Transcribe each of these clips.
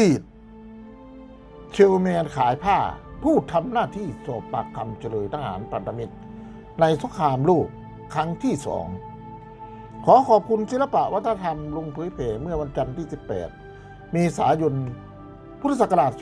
ดีต เชลแมนขายผ้าผู้ทำหน้าที่สอบปากคำเฉลยทหารพันธมิตร ในสงครามโลกครั้งที่สอง ขอขอบคุณศิลปะวัฒนธรรมลุงเผยแผ่เมื่อวันจันทร์ที่ 18เมษายนพุทธศักราช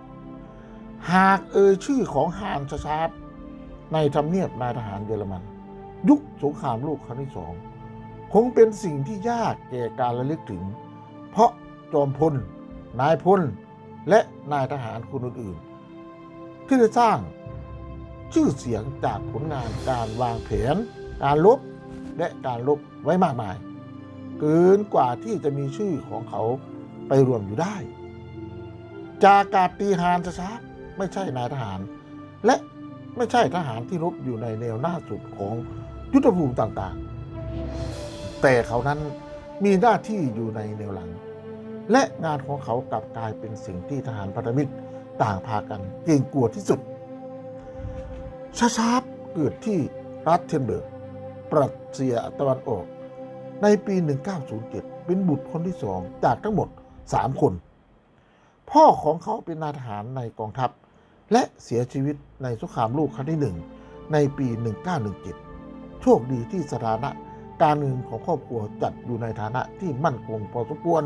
2565 หากเอ่ยชื่อของฮานชชาร์ในทำเนียบนายทหารเยอรมัน ยุคสงครามโลกครั้งที่สอง คงเป็นสิ่งที่ยากแก่การระลึกถึง เพราะ จอมพลนายพลและนายทหารคนอื่นๆ ที่ได้สร้างชื่อเสียงจากผลงานการวางแผน การลบและการลบไว้มากมาย เกินกว่าที่จะมีชื่อของเขาไปรวมอยู่ได้ จากาตีฮานชาร์ปไม่ใช่นายทหาร และไม่ใช่ทหารที่รบอยู่ในแนวหน้าสุดของยุทธภูมิต่างๆ แต่เขานั้นมีหน้าที่อยู่ในแนวหลัง และงานของเขากลับกลายเป็นสิ่งที่ทหารพันธมิตรต่างพากันเกรงกลัวที่สุด ชาชาร์ปเกิดที่รัฐเทนเบิร์กปรัสเซียตะวันออก ในปี 1907 เป็นบุตรคนที่สองจากทั้งหมด 3 คน พ่อของเขาเป็นนายทหารในกองทัพ และเสียชีวิตในสงครามโลกครั้งที่หนึ่งในปี 1917 โชคดีที่สถานะการเงินของครอบครัวจัดอยู่ในฐานะที่มั่นคงพอสมควร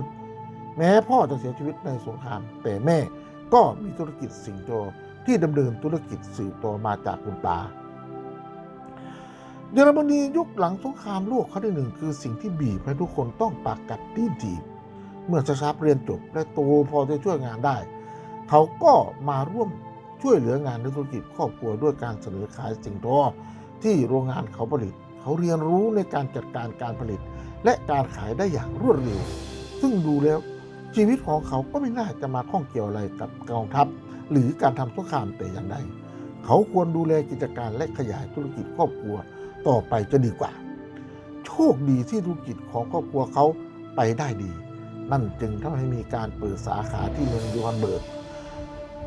แม้พ่อจะเสียชีวิตในสงคราม แต่แม่ก็มีธุรกิจสิงโตที่ดำเนินธุรกิจสืบต่อมาจากคุณตาเยอรมนียุคหลังสงครามโลกครั้งที่หนึ่งคือสิ่งที่บีบให้ทุกคนต้องปากกัดตีนถีบเมื่อชาชาเรียนจบและโตพอจะช่วยงานได้ เขาก็มาร่วมช่วยเหลืองานในธุรกิจครอบครัวด้วยการเสนอขายสิ่งทอที่โรงงานเขาผลิต เขาเรียนรู้ในการจัดการการผลิต และการขายได้อย่างรวดเร็ว ซึ่งดูแล้ว ชีวิตของเขาก็ไม่น่าจะมาข้องเกี่ยวอะไรกับกองทัพ หรือการทำสงครามแต่อย่างใด เขาควรดูแลกิจการและขยายธุรกิจครอบครัวต่อไปจะดีกว่า โชคดีที่ธุรกิจของครอบครัวเขาไปได้ดี นั่นจึงทำให้มีการเปิดสาขาที่เมืองโยฮันเบิร์ก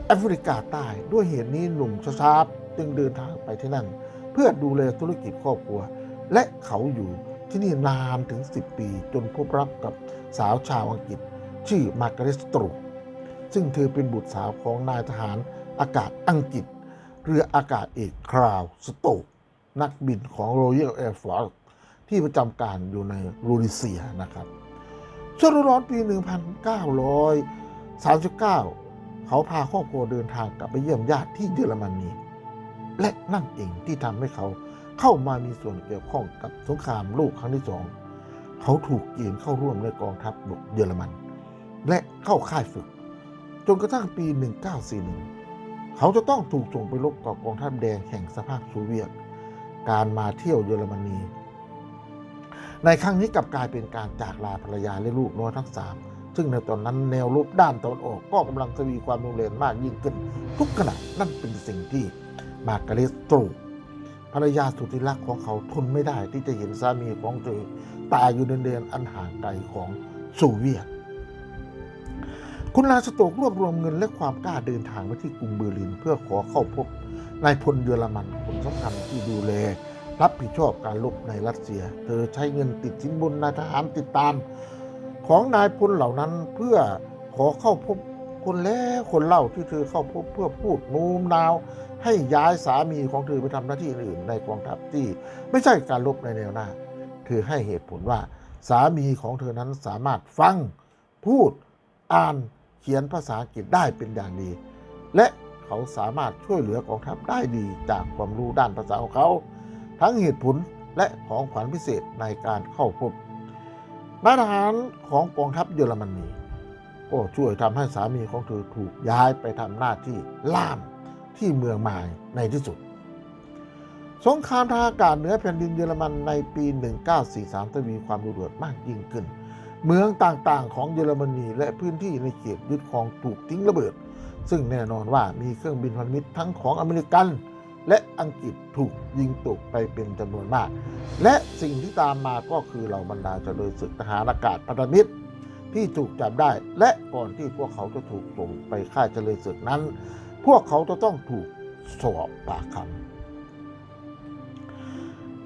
แอฟริกาใต้ด้วยเหตุนี้หนุ่มชาชาจึงเดินทางไปที่นั่น เพื่อดูแลธุรกิจครอบครัว และเขาอยู่ที่นี่นานถึง 10 ปี จนพบรักกับสาวชาวอังกฤษ ชื่อมาร์กาเร็ตสตรูซึ่งเธอเป็นบุตรสาวของนายทหารอากาศอังกฤษ เรืออากาศเอกคราวสโตกนักบินของ Royal Air Force ที่ประจำการอยู่ในโรดิเซียนะครับช่วงร้อนปี 1939 เขาพาครอบครัวเดินทางกลับไปเยี่ยมญาติที่เยอรมนีและนั่นเองที่ทำให้เขาเข้ามามีส่วนเกี่ยวข้องกับสงครามโลกครั้งที่สอง เขาถูกเกณฑ์เข้าร่วมในกองทัพบกเยอรมัน และเข้าค่ายฝึก จนกระทั่งปี 1941 เขาจะต้องถูกส่งไปรบกับกองทัพแดงแห่งสภาพโซเวียต การมาเที่ยวเยอรมนี ในครั้งนี้กลับกลายเป็นการจากลาภรรยาและลูกน้อยทั้งสามซึ่งในตอนนั้นแนวรบด้านตะวันออกก็กำลังทวีความรุนแรงมากยิ่งขึ้น ทุกขณะนั่นเป็นสิ่งที่มาร์กาเร็ตสตรูภรรยาสุดที่รักของเขาทนไม่ได้ที่จะเห็นสามีของตัวเองตายอยู่ในเดนอันห่างไกลของโซเวียต คุณลาสโตกรวบรวมเงินและความกล้าเดินทางไปที่กรุงเบอร์ลิน เพื่อขอเข้าพบนายพลเยอรมันคนสำคัญที่ดูแลรับผิดชอบการลบในรัสเซีย เธอใช้เงินติดสินบนนายทหารติดตาม ของนายพลเหล่านั้นเพื่อขอเข้าพบคนแล้วคนเล่าที่เธอเข้าพบเพื่อพูดโน้มน้าว ให้ย้ายสามีของเธอไปทำหน้าที่อื่นในกองทัพที่ไม่ใช่การลบในแนวหน้า เธอให้เหตุผลว่าสามีของเธอนั้นสามารถฟังพูดอ่าน ขียนภาษาอังกฤษได้เป็นอย่างดี และเขาสามารถช่วยเหลือกองทัพได้ดีจากความรู้ด้านภาษาของเขา ทั้งเหตุผลและของขวัญพิเศษในการเข้าพบนายทหารของกองทัพเยอรมนีก็ช่วยทำให้สามีของเธอถูกย้ายไปทำหน้าที่ล่ามที่เมืองมายในที่สุด สงครามทางอากาศเหนือแผ่นดินเยอรมันในปี 1943ทวีความดุเดือดมากยิ่งขึ้น เมืองต่างๆ ของเยอรมนีและพื้นที่ในเขตยึดครองถูกทิ้งระเบิด ซึ่งแน่นอนว่ามีเครื่องบินพันธมิตรทั้งของอเมริกัน และอังกฤษถูกยิงตกไปเป็นจำนวนมาก และสิ่งที่ตามมาก็คือเหล่าบรรดาเจริญศึกทหารอากาศพันธมิตรที่ถูกจับได้ และก่อนที่พวกเขาจะถูกส่งไปค่ายเจริญศึกนั้น พวกเขาจะต้องถูกสอบปากคำ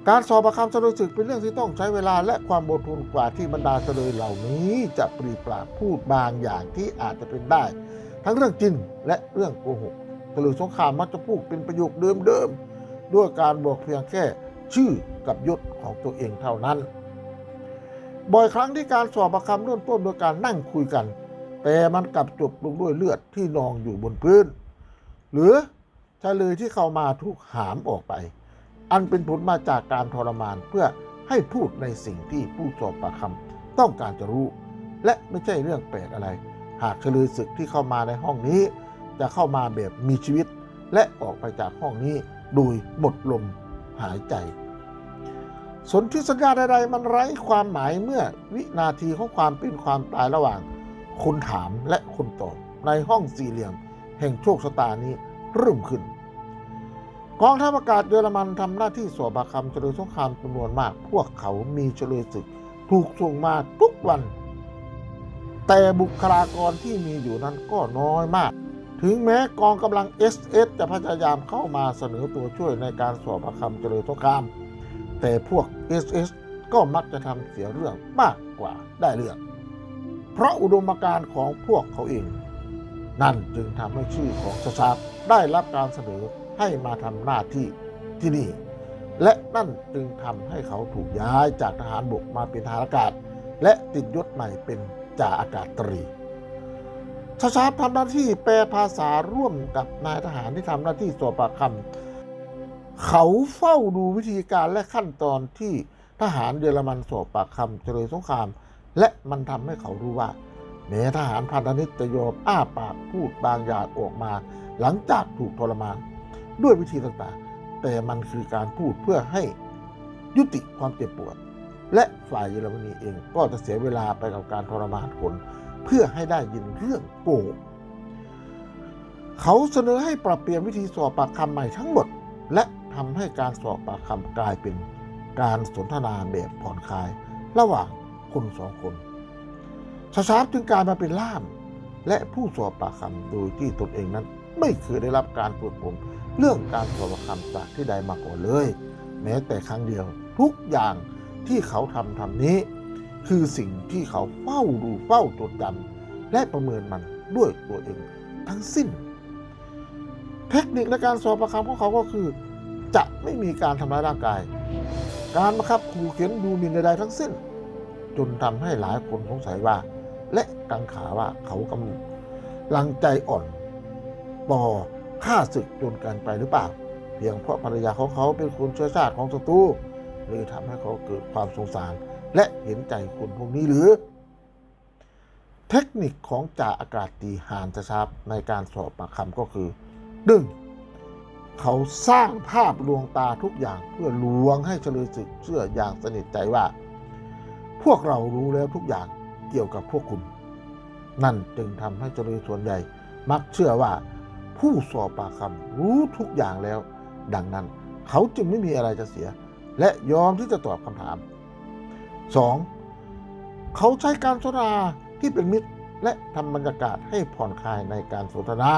การสอบประคำเฉลยศึกเป็นเรื่องที่ต้องใช้เวลาและความอดทนกว่าที่บรรดาเฉลยเหล่านี้ จะปรีปราพูดบางอย่างที่อาจจะเป็นได้ ทั้งเรื่องจริงและเรื่องโกหกเฉลยสงครามมักจะพูดเป็นประโยคเดิมๆด้วยการบอกเพียงแค่ชื่อกับยศของตัวเองเท่านั้น บ่อยครั้งที่การสอบประคำเริ่มต้นโดยการนั่งคุยกัน แต่มันกลับจบลงด้วยเลือดที่นองอยู่บนพื้น หรือเฉลยที่เข้ามาถูกหามออกไป อันเป็นผลมาจากการทรมานเพื่อให้พูดในสิ่งที่ผู้สอบปากคำต้องการจะรู้ และไม่ใช่เรื่องแปลกอะไร หากเฉลยศึกที่เข้ามาในห้องนี้ จะเข้ามาแบบมีชีวิต และออกไปจากห้องนี้โดยหมดลมหายใจ สนธิสัญญาใดๆมันไร้ความหมายเมื่อวินาทีของความเป็นความตายระหว่างคนถามและคนตอบในห้องสี่เหลี่ยม แห่งโชคชะตานี้เริ่มขึ้น กองทัพอากาศเยอรมันทำหน้าที่สอบปากคำเฉลยสงครามจำนวนมาก พวกเขามีเฉลยศึกถูกส่งมาทุกวัน แต่บุคลากรที่มีอยู่นั้นก็น้อยมาก ถึงแม้กองกำลัง SS จะพยายามเข้ามาเสนอตัวช่วยในการสอบปากคำเฉลยสงคราม แต่พวก SS ก็มักจะทำเสียเรื่องมากกว่าได้เรื่อง เพราะอุดมการณ์ของพวกเขาเอง นั่นจึงทำให้ชื่อของสชาร์ได้รับการเสนอ ให้มาทำหน้าที่ที่นี่ และนั่นจึงทำให้เขาถูกย้ายจากทหารบกมาเป็นทหารอากาศ และติดยศใหม่เป็นจ่าอากาศตรีชาชาทำหน้าที่แปลภาษาร่วมกับนายทหารที่ทำหน้าที่สอบปากคำเขาเฝ้าดูวิธีการและขั้นตอนที่ทหารเยอรมันสอบปากคำเฉลยสงคราม และมันทำให้เขารู้ว่าแม้ทหารพันธมิตจะยอมอ้าปากพูดบางอย่างออกมา หลังจากถูกทรมาน ด้วยวิธีต่างๆ แต่มันคือการพูดเพื่อให้ยุติความเจ็บปวด และฝ่ายเยอรมนีเองก็จะเสียเวลาไปกับการทรมานคนเพื่อให้ได้ยินเรื่องโกหกเขาเสนอให้ปรับเปลี่ยนวิธีสอบปากคำใหม่ทั้งหมด และทำให้การสอบปากคำกลายเป็นการสนทนาแบบผ่อนคลาย ระหว่างคนสองคนชาชาร์ปจึงกลายมาเป็นล่าม และผู้สอบปากคำโดยที่ตนเองนั้น ไม่เคยได้รับการฝึกผมเรื่องการสอบปากคำจากที่ใดมาก่อนเลย แม้แต่ครั้งเดียวทุกอย่างที่เขาทำทำนี้ คือสิ่งที่เขาเฝ้าดูเฝ้าจดจำและประเมินมันด้วยตัวเองทั้งสิ้น เทคนิคในการสอบประคำของเขาก็คือ จะไม่มีการทำร้ายร่างกาย การบังคับขู่เข็นดูหมิ่นใดๆทั้งสิ้น จนทำให้หลายคนสงสัยว่า และกังขาว่าเขากำลังใจอ่อน ต่อฆ่าศึกจนเกันไปหรือเปล่า เพียงเพราะภรรยาของเขาเป็นคนเชื้อชาติของศัตรูเลยทำให้เขาเกิดความสงสาร และเห็นใจคนพวกนี้หรือ เทคนิคของจ่าอากาศตีฮานจะชาบในการสอบปากคำก็คือหนึ่งเขาสร้างภาพลวงตาทุกอย่างเพื่อลวงให้เฉลยศึกเชื่ออย่างสนิทใจว่า พวกเรารู้แล้วทุกอย่างเกี่ยวกับพวกคุณ นั่นจึงทำให้เฉลยส่วนใหญ่ มักเชื่อว่า ผู้สอบปากคำรู้ทุกอย่างแล้ว ดังนั้น เขาจึงไม่มีอะไรจะเสีย และยอมที่จะตอบคำถาม 2. เขาใช้การสนทนาที่เป็นมิตรและทำบรรยากาศให้ผ่อนคลายในการสนทนา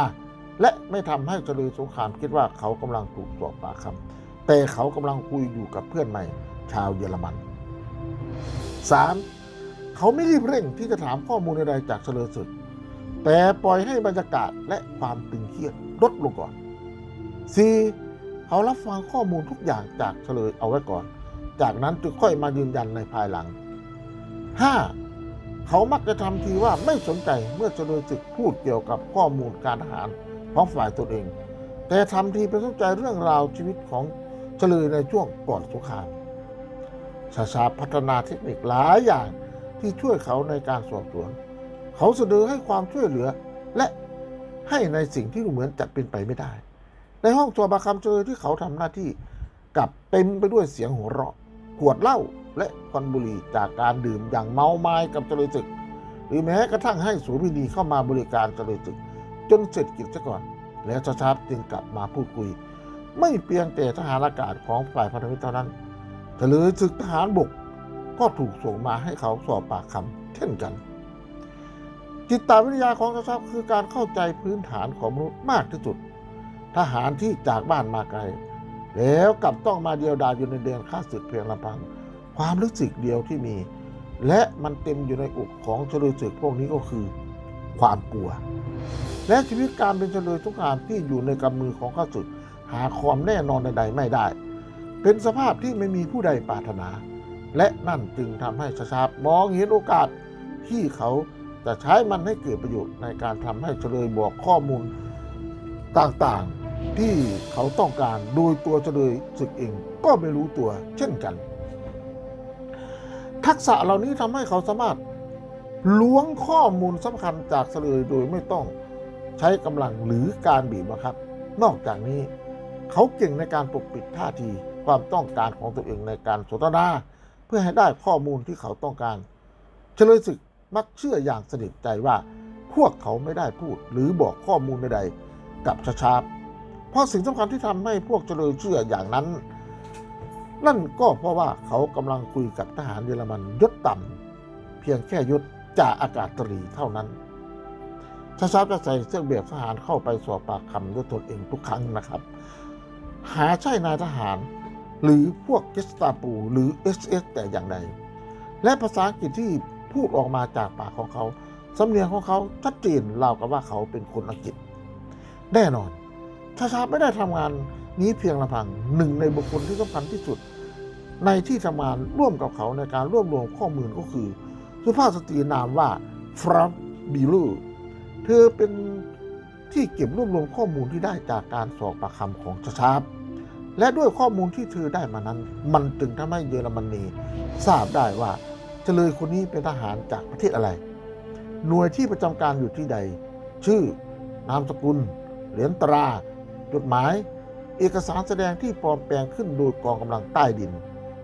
และไม่ทำให้เฉลยสงครามคิดว่าเขากำลังถูกสอบปากคำแต่เขากำลังคุยอยู่กับเพื่อนใหม่ ชาวเยอรมัน 3. เขาไม่รีบเร่งที่จะถามข้อมูลใดๆจากเฉลยศึก แต่ปล่อยให้บรรยากาศและความตึงเครียดลดลงก่อน 4. เขารับฟังข้อมูลทุกอย่างจากเฉลยเอาไว้ก่อน จากนั้นจึงค่อยมายืนยันในภายหลัง 5. เขามักจะทำทีว่าไม่สนใจเมื่อเฉลยศึกพูดเกี่ยวกับข้อมูลการทหารของฝ่ายตนเอง แต่ทำทีเป็นสนใจเรื่องราวชีวิตของเฉลยในช่วงก่อนสงครามชาชาพัฒนาเทคนิคหลายอย่างที่ช่วยเขาในการสอบสวน เขาเสนอให้ความช่วยเหลือ และให้ในสิ่งที่ดูเหมือนจะเป็นไปไม่ได้ ในห้องสอบปากคำเจอที่เขาทำหน้าที่กลับเต็มไปด้วยเสียงหัวเราะขวดเหล้าและควันบุหรี่จากการดื่มอย่างเมาไม้กับเจริญศึก หรือแม้กระทั่งให้สูวินีเข้ามาบริการเจริญศึก จนเสร็จกิจซะก่อน แล้วชาชาจึงกลับมาพูดคุย ไม่เพียงแต่ทหารอากาศของฝ่ายพันธมิตรเท่านั้นเฉลยศึกทหารบกก็ถูกส่งมาให้เขาสอบปากคำเช่นกัน จิตตวิทยาของชาชาคือการเข้าใจพื้นฐานของมนุษย์มากที่สุด ทหารที่จากบ้านมาไกล แล้วกลับต้องมาเดียวดายอยู่ในเดือนข้าศึกเพียงลำพัง ความรู้สึกเดียวที่มี และมันเต็มอยู่ในอกของเฉลยศึกพวกนี้ก็คือ ความกลัว และชีวิตการเป็นเฉลยสงครามที่อยู่ในกำมือของข้าศึก หาความแน่นอนใดๆไม่ได้ เป็นสภาพที่ไม่มีผู้ใดปรารถนา และนั่นจึงทำให้ชาชาบมองเห็นโอกาสที่เขา จะใช้มันให้เกิดประโยชน์ในการทำให้เฉลยบอกข้อมูลต่างๆ ที่เขาต้องการโดยตัวเฉลยศึกเองก็ไม่รู้ตัวเช่นกัน ทักษะเหล่านี้ทำให้เขาสามารถล้วงข้อมูลสำคัญจากเฉลยโดยไม่ต้องใช้กำลังหรือการบีบบังคับ นอกจากนี้ เขาเก่งในการปกปิดท่าทีความต้องการของตัวเองในการสนทนา เพื่อให้ได้ข้อมูลที่เขาต้องการ เฉลยศึก มักเชื่ออย่างสนิทใจว่า พวกเขาไม่ได้พูด หรือบอกข้อมูลใดๆกับชาชาบเพราะสิ่งสำคัญที่ทำให้พวกเฉลยเชื่ออย่างนั้น นั่นก็เพราะว่าเขากำลังคุยกับทหารเยอรมันยศต่ำเพียงแค่ยศจ่าอากาศตรีเท่านั้นชาชาบจะใส่เสื้อแบบทหารเข้าไปสอบปากคำด้วยตนเองทุกครั้งนะครับ หาใช่นายทหารหรือพวกเกสตาปูหรือ SS แต่อย่างใดและภาษาอังกฤษที่ พูดออกมาจากปากของเขาสำเนียงของเขาชัดเจนราวกับว่าเขาเป็นคนอังกฤษ แน่นอนชาชาไม่ได้ทำงานนี้เพียงลำพังหนึ่งในบุคคลที่สำคัญที่สุด ในที่ทำงานร่วมกับเขาในการรวบรวมข้อมูลก็คือ สุภาพสตรีนามว่าฟรานบิลูเธอเป็นที่เก็บรวบรวมข้อมูลที่ได้จากการสอบปากคำของชาชาบและด้วยข้อมูลที่เธอได้มานั้น มันจึงทำให้เยอรมนีทราบได้ว่า เฉลยคนนี้เป็นทหารจากประเทศอะไร หน่วยที่ประจำการอยู่ที่ใด ชื่อ นามสกุล เหรียญตรา จดหมาย เอกสารแสดงที่ปลอมแปลงขึ้นโดยกองกำลังใต้ดิน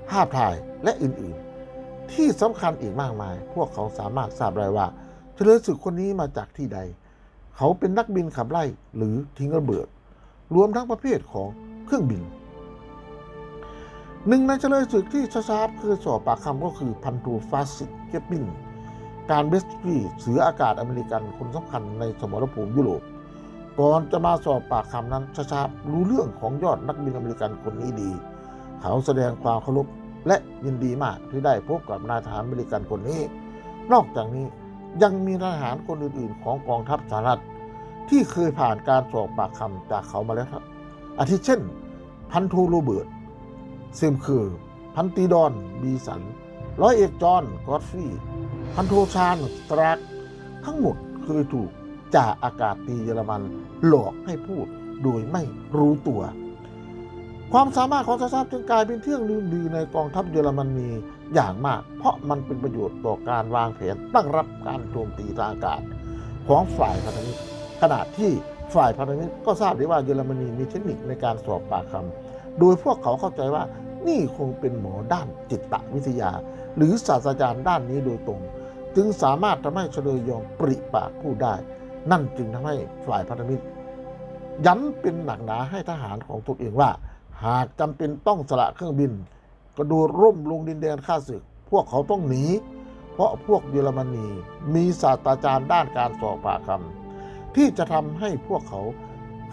ภาพถ่ายและอื่นๆ ที่สำคัญอีกมากมาย พวกเขาสามารถทราบได้ว่า เฉลยศึกคนนี้มาจากที่ใด เขาเป็นนักบินขับไล่หรือทิ้งระเบิด รวมทั้งประเภทของเครื่องบิน หนึ่งในเฉลยศึกที่ชาชาบเคยสอบปากคำก็คือพันโทฟาสิตเกปปินการเบสตี้เสืออากาศอเมริกันคนสำคัญในสมรภูมิยุโรปก่อนจะมาสอบปากคำนั้นชาชาบรู้เรื่องของยอดนักบินอเมริกันคนนี้ดี เขาแสดงความเคารพและยินดีมากที่ได้พบกับนายทหารอเมริกันคนนี้ นอกจากนี้ยังมีทหารคนอื่นๆ ของกองทัพสหรัฐ ที่เคยผ่านการสอบปากคำจากเขามาแล้วอาทิเช่น พันโทโรเบิร์ต ซมคือ พันตีดอนบีสัน ร้อยเอกจอนกอดฟรีย์พันโทชานสตรักทั้งหมดเคยถูกจ่าอากาศตีเยอรมันหลอกให้พูดโดยไม่รู้ตัว ความสามารถของชาชาจึงกลายเป็นเที่ยงลืมดีในกองทัพเยอรมนีอย่างมาก เพราะมันเป็นประโยชน์ต่อการวางแผนตั้งรับการโจมตีทางอากาศของฝ่ายพันธมิตรขณะที่ฝ่ายพันธมิตรก็ทราบดีว่าเยอรมนีมีเทคนิคในการสอบปากคำ โดยพวกเขาเข้าใจว่านี่คงเป็นหมอด้านจิตวิทยา หรือศาสตราจารย์ด้านนี้โดยตรง จึงสามารถทำให้เฉลยยอมปริปากพูดได้ นั่นจึงทำให้ฝ่ายพันธมิตร ย้ำเป็นหนักหนาให้ทหารของตนเองว่า หากจำเป็นต้องสละเครื่องบิน กระโดดร่มลงดินแดนข้าศึก พวกเขาต้องหนี เพราะพวกเยอรมนีมีศาสตราจารย์ด้านการสอบปากคำที่จะทำให้พวกเขา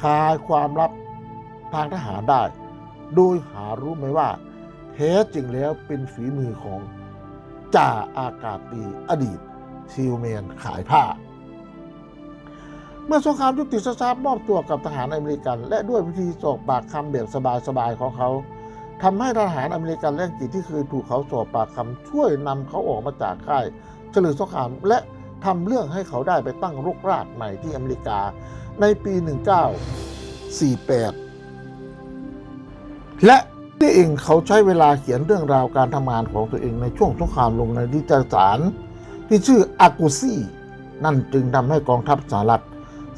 คลายความลับทางทหารได้ โดยหารู้ไหมว่าแท้จริงแล้วเป็นฝีมือของจ่าอากาศตีอดีตซิลแมนขายผ้า เมื่อสงครามยุติชาชาบมอบตัวกับทหารอเมริกัน และด้วยวิธีสอบปากคำแบบสบายๆของเขาทำให้ทหารอเมริกันและอังกฤษที่เคยถูกเขาสอบปากคำช่วยนำเขาออกมาจากค่ายเฉลิมสงครามและทำเรื่องให้เขาได้ไปตั้งรกรากใหม่ที่อเมริกาในปี 1948 และนี่เองเขาใช้เวลาเขียนเรื่องราวการทำงานของตัวเองในช่วงสงครามลงในนิตยสารที่ชื่ออากูซี่นั่นจึงทำให้กองทัพสหรัฐ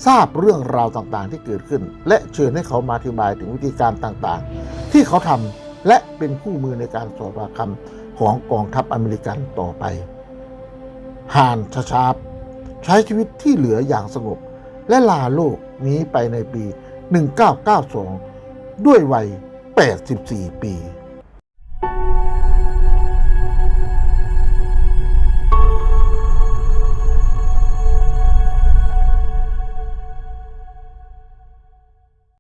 ทราบเรื่องราวต่างๆที่เกิดขึ้น และเชิญให้เขามาอธิบายถึงวิธีการต่างๆ ที่เขาทำและเป็นคู่มือในการสอบปากคำของกองทัพอเมริกันต่อไปฮานชาชาบใช้ชีวิตที่เหลืออย่างสงบ และลาโลกนี้ไปในปี 1992 ด้วยวัย 84 ปี